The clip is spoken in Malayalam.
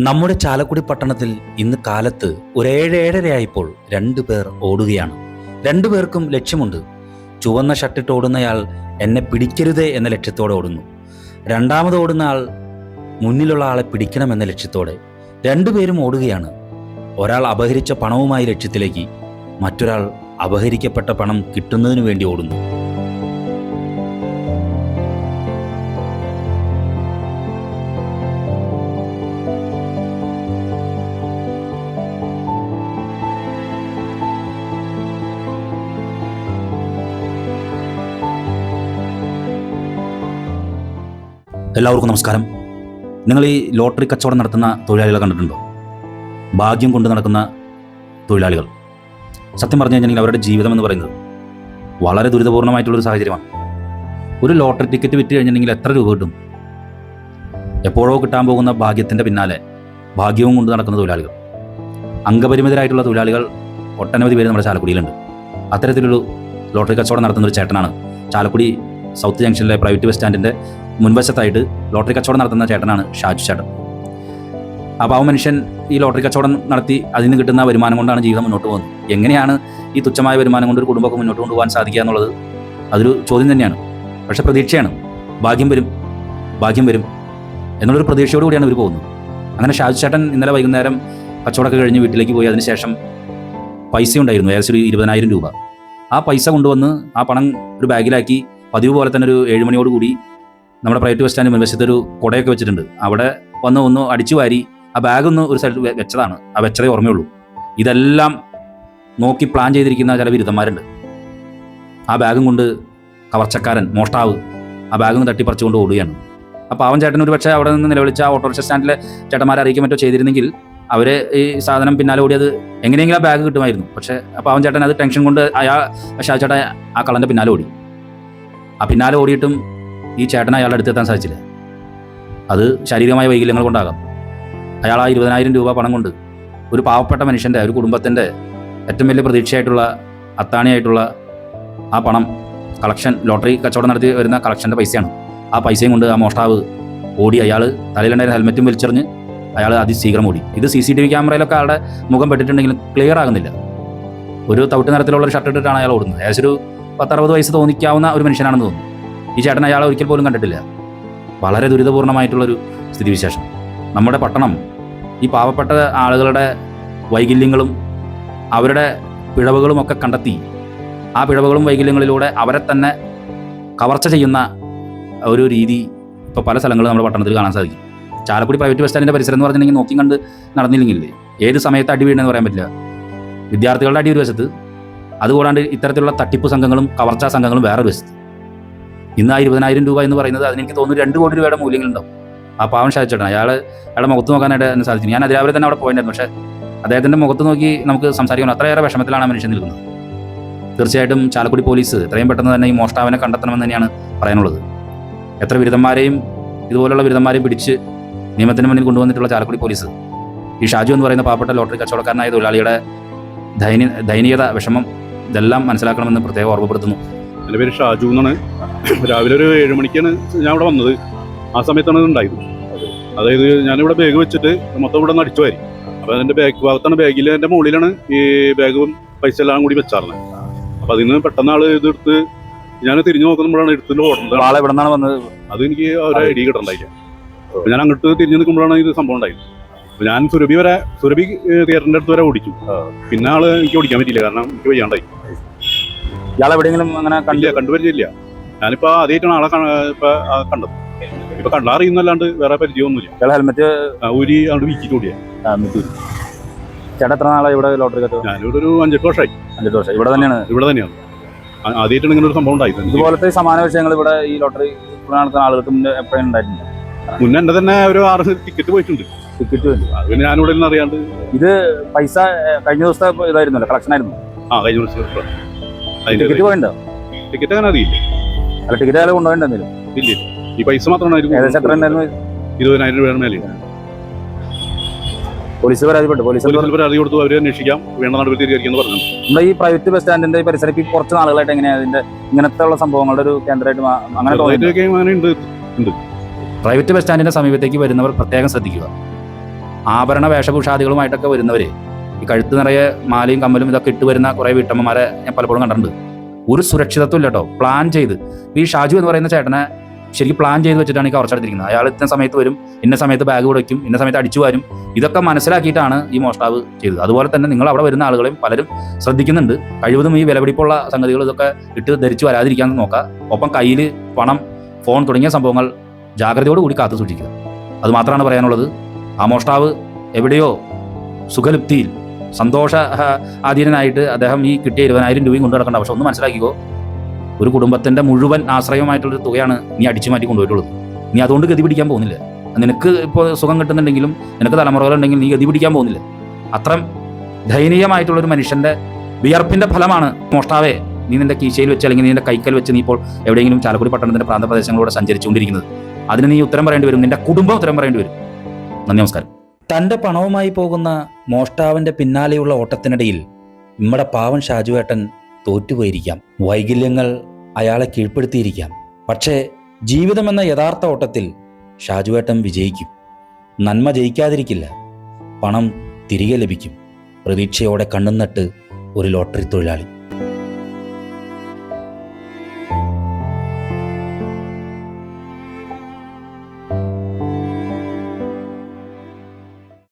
നമ്മുടെ ചാലക്കുടി പട്ടണത്തിൽ ഇന്ന് കാലത്ത് ഒരേഴേഴരയായപ്പോൾ രണ്ടു പേർ ഓടുകയാണ്. രണ്ടു പേർക്കും ലക്ഷ്യമുണ്ട്. ചുവന്ന ഷർട്ടിട്ട് ഓടുന്നയാൾ എന്നെ പിടിക്കരുതേ എന്ന ലക്ഷ്യത്തോടെ ഓടുന്നു. രണ്ടാമത് ഓടുന്ന ആൾ മുന്നിലുള്ള ആളെ പിടിക്കണം എന്ന ലക്ഷ്യത്തോടെ രണ്ടുപേരും ഓടുകയാണ്. ഒരാൾ അപഹരിച്ച പണവുമായി ലക്ഷ്യത്തിലേക്ക് മറ്റൊരാൾ അപഹരിക്കപ്പെട്ട പണം കിട്ടുന്നതിനു വേണ്ടി ഓടുന്നു. എല്ലാവർക്കും നമസ്കാരം. നിങ്ങൾ ഈ ലോട്ടറി കച്ചവടം നടത്തുന്ന തൊഴിലാളികളെ കണ്ടിട്ടുണ്ടോ? ഭാഗ്യം കൊണ്ട് നടക്കുന്ന തൊഴിലാളികൾ. സത്യം പറഞ്ഞു കഴിഞ്ഞാൽ അവരുടെ ജീവിതം എന്ന് പറയുന്നത് വളരെ ദുരിതപൂർണമായിട്ടുള്ളൊരു സാഹചര്യമാണ്. ഒരു ലോട്ടറി ടിക്കറ്റ് വിറ്റ് കഴിഞ്ഞിട്ടുണ്ടെങ്കിൽ എത്ര രൂപ കിട്ടും? എപ്പോഴോ കിട്ടാൻ പോകുന്ന ഭാഗ്യത്തിന്റെ പിന്നാലെ ഭാഗ്യവും കൊണ്ട് നടക്കുന്ന തൊഴിലാളികൾ. അംഗപരിമിതരായിട്ടുള്ള തൊഴിലാളികൾ ഒട്ടനവധി പേര് നമ്മുടെ ചാലക്കുടിയിലുണ്ട്. അത്തരത്തിലൊരു ലോട്ടറി കച്ചവടം നടത്തുന്ന ഒരു ചേട്ടനാണ്. ചാലക്കുടി സൗത്ത് ജംഗ്ഷനിലെ പ്രൈവറ്റ് ബസ് സ്റ്റാൻഡിന്റെ മുൻവശത്തായിട്ട് ലോട്ടറി കച്ചവടം നടത്തുന്ന ചേട്ടനാണ് ഷാജു ചേട്ടൻ. അപ്പോൾ ആ മനുഷ്യൻ ഈ ലോട്ടറി കച്ചവടം നടത്തി അതിൽ നിന്ന് കിട്ടുന്ന വരുമാനം കൊണ്ടാണ് ജീവിതം മുന്നോട്ട് പോകുന്നത്. എങ്ങനെയാണ് ഈ തുച്ഛമായ വരുമാനം കൊണ്ട് ഒരു കുടുംബമൊക്കെ മുന്നോട്ട് കൊണ്ടുപോകാൻ സാധിക്കുക എന്നുള്ളത് അതൊരു ചോദ്യം തന്നെയാണ്. പക്ഷെ പ്രതീക്ഷയാണ്. ഭാഗ്യം വരും. ഭാഗ്യം വരും. എന്നുള്ളൊരു പ്രതീക്ഷയോട് കൂടിയാണ് ഇവർ പോകുന്നത്. അങ്ങനെ ഷാജു ചേട്ടൻ ഇന്നലെ വൈകുന്നേരം കച്ചവടമൊക്കെ കഴിഞ്ഞ് വീട്ടിലേക്ക് പോയി. അതിനുശേഷം പൈസ ഉണ്ടായിരുന്നു. ഏകദേശം ഒരു ഇരുപതിനായിരം രൂപ. ആ പൈസ കൊണ്ടുവന്ന് ആ പണം ഒരു ബാഗിലാക്കി പതിവ് പോലെ തന്നെ ഒരു ഏഴുമണിയോടുകൂടി മണിയോട് കൂടി നമ്മുടെ പ്രൈവറ്റ് ബസ് സ്റ്റാൻഡ് മുൻവശത്ത് ഒരു കുടയൊക്കെ വെച്ചിട്ടുണ്ട്. അവിടെ വന്ന് ഒന്ന് അടിച്ചു വാരി ആ ബാഗ് ഒന്ന് ഒരു സ്ഥലത്ത് വെച്ചതാണ്. ആ വെച്ചതേ ഓർമ്മയുള്ളൂ. ഇതെല്ലാം നോക്കി പ്ലാൻ ചെയ്തിരിക്കുന്ന ചില ബിരുദന്മാരുണ്ട്. ആ ബാഗും കൊണ്ട് കവർച്ചക്കാരൻ മോഷ്ടാവ് ആ ബാഗ് തട്ടിപ്പറിച്ചുകൊണ്ട് ഓടുകയാണ്. അപ്പോൾ അവൻ ചേട്ടൻ ഒരു പക്ഷേ അവിടെ നിന്ന് നിലവിളിച്ച ഓട്ടോറിക്ഷ സ്റ്റാൻഡിലെ ചേട്ടന്മാരെ അറിയിക്കാൻ പറ്റോ ചെയ്തിരുന്നെങ്കിൽ അവർ ഈ സാധനം പിന്നാലെ ഓടിയത് എങ്ങനെയെങ്കിലും ആ ബാഗ് കിട്ടുമായിരുന്നു. പക്ഷേ അപ്പോൾ അവൻ ചേട്ടൻ അത് ടെൻഷൻ കൊണ്ട് അയാൾ ഷാജു ചേട്ടൻ ആ കളന്റെ പിന്നാലെ ഓടി. ആ പിന്നാലെ ഓടിയിട്ടും ഈ ചേട്ടൻ അയാളുടെ അടുത്ത് എത്താൻ സാധിച്ചില്ല. അത് ശാരീരികമായ വൈകല്യങ്ങൾ കൊണ്ടാകാം. അയാൾ ആ ഇരുപതിനായിരം രൂപ പണം കൊണ്ട് ഒരു പാവപ്പെട്ട മനുഷ്യന്റെ ഒരു കുടുംബത്തിന്റെ ഏറ്റവും വലിയ പ്രതീക്ഷയായിട്ടുള്ള അത്താണിയായിട്ടുള്ള ആ പണം കളക്ഷൻ ലോട്ടറി കച്ചവടം നടത്തി വരുന്ന കളക്ഷന്റെ പൈസയാണ്. ആ പൈസയും കൊണ്ട് ആ മോഷ്ടാവ് ഓടി അയാൾ തലയിലുണ്ടായിരുന്ന ഹെൽമെറ്റും വലിച്ചെറിഞ്ഞ് അയാൾ അതിശീഘ്രം ഓടി. ഇത് സി സി ടി വി ക്യാമറയിലൊക്കെ ആളുടെ മുഖം പെട്ടിട്ടുണ്ടെങ്കിലും ക്ലിയർ ആകുന്നില്ല. ഒരു തവിട്ട് നിറത്തിലുള്ള ഒരു ഷർട്ട് ഇട്ടിട്ടാണ് അയാൾ ഓടുന്നത്. ഏകദേശം ഒരു പത്തറുപത് വയസ്സ് തോന്നിക്കാവുന്ന ഒരു മനുഷ്യനാണെന്ന് തോന്നുന്നു. ഈ ചേട്ടൻ അയാളെ ഒരിക്കൽ പോലും കണ്ടിട്ടില്ല. വളരെ ദുരിതപൂർണമായിട്ടുള്ളൊരു സ്ഥിതിവിശേഷം. നമ്മുടെ പട്ടണം ഈ പാവപ്പെട്ട ആളുകളുടെ വൈകല്യങ്ങളും അവരുടെ പിഴവുകളും ഒക്കെ കണ്ടെത്തി ആ പിഴവുകളും വൈകല്യങ്ങളിലൂടെ അവരെ തന്നെ കവർച്ച ചെയ്യുന്ന ഒരു രീതി ഇപ്പോൾ പല സ്ഥലങ്ങളും നമ്മുടെ പട്ടണത്തിൽ കാണാൻ സാധിക്കും. ചാലക്കുടി പ്രൈവറ്റ് ബസ് സ്റ്റാൻഡിന്റെ പരിസരം എന്ന് പറഞ്ഞിട്ടുണ്ടെങ്കിൽ നോക്കി കണ്ട് നടന്നില്ലെങ്കിൽ ഏത് സമയത്ത് അടി വീണെന്ന് പറയാൻ പറ്റില്ല. വിദ്യാർത്ഥികളുടെ അടി ഒരു വശത്ത് അതുകൂടാണ്ട് ഇത്തരത്തിലുള്ള തട്ടിപ്പ് സംഘങ്ങളും കവർച്ചാ സംഘങ്ങളും വേറൊരു വശത്ത്. ഇന്ന് ആ ഇരുപതിനായിരം രൂപ എന്ന് പറയുന്നത് അതിനെനിക്ക് തോന്നുന്നു രണ്ട് കോടി രൂപയുടെ മൂല്യങ്ങളുണ്ടാവും. ആ പാവം ഷാജിച്ചേട്ടൻ അയാൾ അയാളുടെ മുഖത്ത് നോക്കാനായിട്ട് എന്നെ സാധിച്ചു ഞാൻ അതിരാവിലെ തന്നെ അവിടെ പോയിട്ടുണ്ടായിരുന്നു പക്ഷേ അദ്ദേഹത്തിന്റെ മുഖത്ത് നോക്കി നമുക്ക് സംസാരിക്കണം. അത്രയേറെ വിഷമത്തിലാണ് ആ മനുഷ്യൻ നിൽക്കുന്നത്. തീർച്ചയായിട്ടും ചാലക്കുടി പോലീസ് എത്രയും പെട്ടെന്ന് തന്നെ ഈ മോഷ്ടാവിനെ കണ്ടെത്തണമെന്ന് തന്നെയാണ് പറയാനുള്ളത്. എത്ര ബിരുദന്മാരെയും ഇതുപോലുള്ള ബിരുദന്മാരെയും പിടിച്ച് നിയമത്തിന് മുന്നിൽ കൊണ്ടുവന്നിട്ടുള്ള ചാലക്കുടി പോലീസ്. ഈ ഷാജു എന്ന് പറയുന്ന പാവപ്പെട്ട ലോട്ടറി കച്ചവടക്കാരനായ തൊഴിലാളിയുടെ ദൈനി ദയനീയത വിഷമം ഇതെല്ലാം മനസ്സിലാക്കണമെന്ന് പ്രത്യേകം ഓർമ്മപ്പെടുത്തുന്നു. എന്റെ പേര് ഷാജു എന്നാണ്. രാവിലെ ഒരു ഏഴ് മണിക്കാണ് ഞാൻ ഇവിടെ വന്നത്. ആ സമയത്താണ് ഇത് ഉണ്ടായത്. അതായത് ഞാനിവിടെ ബാഗ് വെച്ചിട്ട് മൊത്തം ഇവിടെ നിന്ന് അടിച്ചു വാരി. അപ്പോൾ അതിന്റെ ബാഗ് ഭാഗത്താണ് ബാഗിൽ എന്റെ മുകളിലാണ് ഈ ബാഗും പൈസ എല്ലാം കൂടി വെച്ചാറുന്നത് അപ്പോൾ അതിൽ നിന്ന് പെട്ടെന്ന് ആൾ ഇതെടുത്ത് ഞാൻ തിരിഞ്ഞു നോക്കുമ്പോഴാണ് എടുത്തിട്ട് ഓടുന്നത്. ആളെ എവിടെ നിന്നാണ് വന്നത്? അത് എനിക്ക് ഒരു ഐഡിയ കിട്ടണ്ടായില്ല. അപ്പോൾ ഞാൻ അങ്ങോട്ട് തിരിഞ്ഞു നിൽക്കുമ്പോഴാണ് ഇത് സംഭവം ഉണ്ടായത്. ഞാൻ സുരഭി വരെ സുരഭി തിയേറ്ററിന്റെ അടുത്ത് വരെ ഓടിച്ചു. പിന്നെ ആൾ എനിക്ക് ഓടിക്കാൻ പറ്റിയില്ല. കാരണം എനിക്ക് വയ്യാണ്ടായി. ഇയാൾ എവിടെയെങ്കിലും അങ്ങനെ കണ്ടില്ല കണ്ടുപരിചയമില്ല. ഞാനിപ്പോ ആദ്യമായിട്ടാണ് ആളെ ഇപ്പൊ കണ്ടത്. ഇപ്പൊ കണ്ടാറിയുന്നല്ലാണ്ട് വേറെ പരിചയമൊന്നുമില്ല. ഇയാൾ ഹെൽമെറ്റ് ഊരി അങ്ങോട്ട് വീക്കിട്ട് ഓടിയ. ചേട്ടാ എത്ര നാളെ ഇവിടെ ലോട്ടറി കത്ത് ഞാനിവിടെ ഒരു അഞ്ചെട്ട് വർഷമായി അഞ്ചെട്ട് വർഷം ഇവിടെ തന്നെയാണ്? ഇവിടെ തന്നെയാണ്. ആദ്യമായിട്ടാണ് ഇങ്ങനെ ഒരു സംഭവം ഉണ്ടായത്. ഇതുപോലത്തെ സമാന വിഷയങ്ങൾ ഇവിടെ ഈ ലോട്ടറി നടത്തുന്ന ആളുകൾക്ക് മുന്നേ എപ്പോഴും ഉണ്ടായിട്ടുണ്ട്. മുന്നേ എന്റെ തന്നെ ഒരു ആറ് ടിക്കറ്റ് പോയിട്ടുണ്ട്. ടിക്കറ്റ് പിന്നെ ഞാനിവിടെ നിന്ന് അറിയാണ്ട് പൈസ ഏ, കഴിഞ്ഞ ദിവസത്തെ ഇതായിരുന്നല്ലോ കളക്ഷൻ ആയിരുന്നു. ആ കഴിഞ്ഞ അതിന്റെ ടിക്കറ്റ് പോയിണ്ടോ? ടിക്കറ്റ് അങ്ങനെ അറിയില്ല. അല്ല ടിക്കറ്റ് അയാൾ കൊണ്ടുപോയിട്ടുണ്ടെങ്കിലും ഇല്ല. ഈ പൈസ മാത്രമാണ് അതിൽ ഏകദേശം എത്ര ഉണ്ടായിരുന്നു ഇരുപതിനായിരം രൂപയാണ് മേലെ. പോലീസ് പരാതിപ്പെട്ടു. പോലീസ് പോലീസിൽ പരാതി കൊടുത്തു അവരെ അന്വേഷിക്കാം. വേണ്ട നടപടി സ്വീകരിക്കാന്ന് പറഞ്ഞു. നമ്മുടെ ഈ പ്രൈവറ്റ് ബസ് സ്റ്റാൻഡിന്റെ ഈ പരിസരം കുറച്ച് നാളുകളായിട്ട് എങ്ങനെയാണ് അതിന്റെ ഇങ്ങനത്തെ ഉള്ള സംഭവങ്ങളുടെ ഒരു കേന്ദ്രമായിട്ട് അങ്ങനെ ഉണ്ട്. പ്രൈവറ്റ് ബസ് സ്റ്റാൻഡിന്റെ സമീപത്തേക്ക് വരുന്നവർ പ്രത്യേകം ശ്രദ്ധിക്കുക. ആഭരണ വേഷഭൂഷാദികളുമായിട്ടൊക്കെ വരുന്നവർ ഈ കഴുത്ത് നിറയെ മാലയും കമ്മലും ഇതൊക്കെ ഇട്ട് വരുന്ന കുറേ വീട്ടമ്മമാരെ ഞാൻ പലപ്പോഴും കണ്ടിട്ടുണ്ട്. ഒരു സുരക്ഷിതത്വം ഇല്ല കേട്ടോ പ്ലാൻ ചെയ്ത്. ഈ ഷാജു എന്ന് പറയുന്ന ചേട്ടനെ ശരിക്കും പ്ലാൻ ചെയ്ത് വെച്ചിട്ടാണ് ഈ കവർച്ചെടുത്തിരിക്കുന്നത് അയാൾ ഇന്ന സമയത്ത് വരും ഇന്ന സമയത്ത് ബാഗ് കൊടുക്കും ഇന്ന സമയത്ത് അടിച്ചു വരും. ഇതൊക്കെ മനസ്സിലാക്കിയിട്ടാണ് ഈ മോഷ്ടാവ് ചെയ്തത്. അതുപോലെ തന്നെ നിങ്ങൾ അവിടെ വരുന്ന ആളുകളെയും പലരും ശ്രദ്ധിക്കുന്നുണ്ട്. കഴിവതും ഈ വിലപിടിപ്പുള്ള സംഗതികൾ ഇതൊക്കെ ഇട്ട് ധരിച്ചു വരാതിരിക്കാൻ നോക്കുക ഒപ്പം കയ്യിൽ പണം ഫോൺ തുടങ്ങിയ സംഭവങ്ങൾ ജാഗ്രതയോട് കൂടി കാത്തു സൂക്ഷിക്കുക. അതുമാത്രമാണ് പറയാനുള്ളത്. ആ മോഷ്ടാവ് എവിടെയോ സുഖലുപ്തിയിൽ സന്തോഷ അധീനനായിട്ട് അദ്ദേഹം ഈ കിട്ടിയ ഇരുപതിനായിരം രൂപയും കൊണ്ടു നടക്കേണ്ട. പക്ഷെ ഒന്ന് മനസ്സിലാക്കിക്കോ ഒരു കുടുംബത്തിന്റെ മുഴുവൻ ആശ്രയമായിട്ടുള്ളൊരു തുകയാണ് നീ അടിച്ചു മാറ്റി കൊണ്ടുപോയിട്ടുള്ളത്. നീ അതുകൊണ്ട് ഗതി പിടിക്കാൻ പോകുന്നില്ല. നിനക്ക് ഇപ്പോൾ സുഖം കിട്ടുന്നുണ്ടെങ്കിലും നിനക്ക് തലമുറകളുണ്ടെങ്കിൽ നീ ഗതി പിടിക്കാൻ പോകുന്നില്ല. അത്രയും ദയനീയമായിട്ടുള്ള ഒരു മനുഷ്യന്റെ വിയർപ്പിന്റെ ഫലമാണ് മോഷ്ടാവേ. നീ നിന്റെ കീശയിൽ വെച്ച് അല്ലെങ്കിൽ നിന്റെ കൈക്കൽ വെച്ച് നീ ഇപ്പോൾ എവിടെയെങ്കിലും ചാലക്കുടി പട്ടണത്തിന്റെ പ്രാന്തപ്രദേശങ്ങളിലൂടെ സഞ്ചരിച്ചുകൊണ്ടിരിക്കുന്നത്. അതിന് നീ ഉത്തരം പറയേണ്ടി വരും. നിന്റെ കുടുംബം ഉത്തരം പറയേണ്ടി വരും. നന്ദി നമസ്കാരം. തന്റെ പണവുമായി പോകുന്ന മോഷ്ടാവിന്റെ പിന്നാലെയുള്ള ഓട്ടത്തിനിടയിൽ നമ്മുടെ പാവൻ ഷാജുവേട്ടൻ തോറ്റുപോയിരിക്കാം. വൈകല്യങ്ങൾ അയാളെ കീഴ്പ്പെടുത്തിയിരിക്കാം. പക്ഷേ ജീവിതമെന്ന യഥാർത്ഥ ഓട്ടത്തിൽ ഷാജുവേട്ടൻ വിജയിക്കും. നന്മ ജയിക്കാതിരിക്കില്ല. പണം തിരികെ ലഭിക്കും. പ്രതീക്ഷയോടെ കണ്ണും നട്ട് ഒരു ലോട്ടറി തൊഴിലാളി.